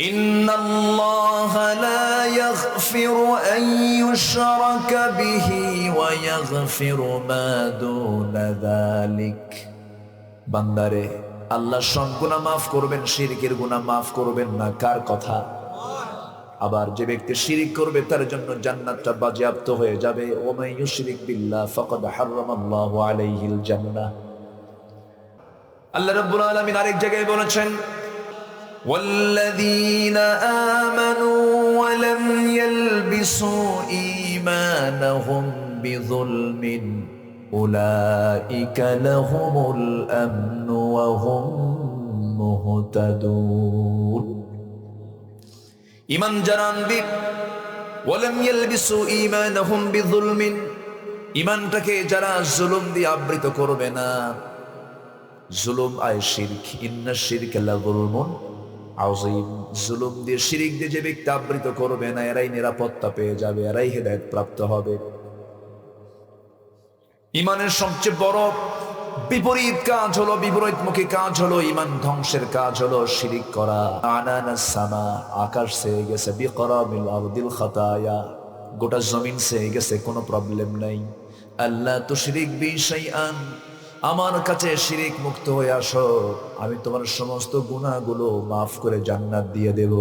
إن الله لا يغفر أن يشرك به ويغفر ما دون ذلك বান্দারে আল্লাহ সব গুনাহ মাফ করবেন শিরকের গুনাহ মাফ করবেন না কার কথা আবার যে ব্যক্তি শিরিক করবে তার জন্য জান্নাতটা বাজেয়াপ্ত হয়ে যাবে ওমাই ইউশরিক বিল্লাহ ফাকাদ হারামাল্লাহু আলাইহিল জান্নাহ আল্লাহ রাব্বুল আলামিন আরেক জায়গায় বলেছেন والذين آمنوا ولم يلبسوا إيمانهم بظلم أولئك لهم الأمن وهم مهتدون ইমান যারা আনবে ওয়ালাম ইয়ালবিসু ঈমানাহুম বিযুলমিন ইমানটাকে যারা জুলুম দিয়ে আবৃত করবে না জুলুম আয় শিরক ইন্না শিরক লাযুলমুন আযীম জুলুম দিয়ে শিরক দিয়ে যে ব্যক্তি আবৃত করবে না, এরাই নিরাপত্তা পেয়ে যাবে, এরাই হেদায়েত প্রাপ্ত হবে। ইমানের সবচেয়ে বড় বিপরীত কাজ হলো, বিপরীতমুখী কাজ হলো ইমান ধ্বংসের কাজ হলো শিরিক করা। আনানাস সামা, আকাশ সেয়ে গেছে গোটা জমিন সেয়ে গেছে, কোনো প্রবলেম নাই। আল্লাহ তো শিরিক বি শাইআন আমার কাছে শিরিক মুক্ত হয়ে আসো। আমি তোমার সমস্ত গুণাগুলো মাফ করে জান্নাত দিয়ে দেব।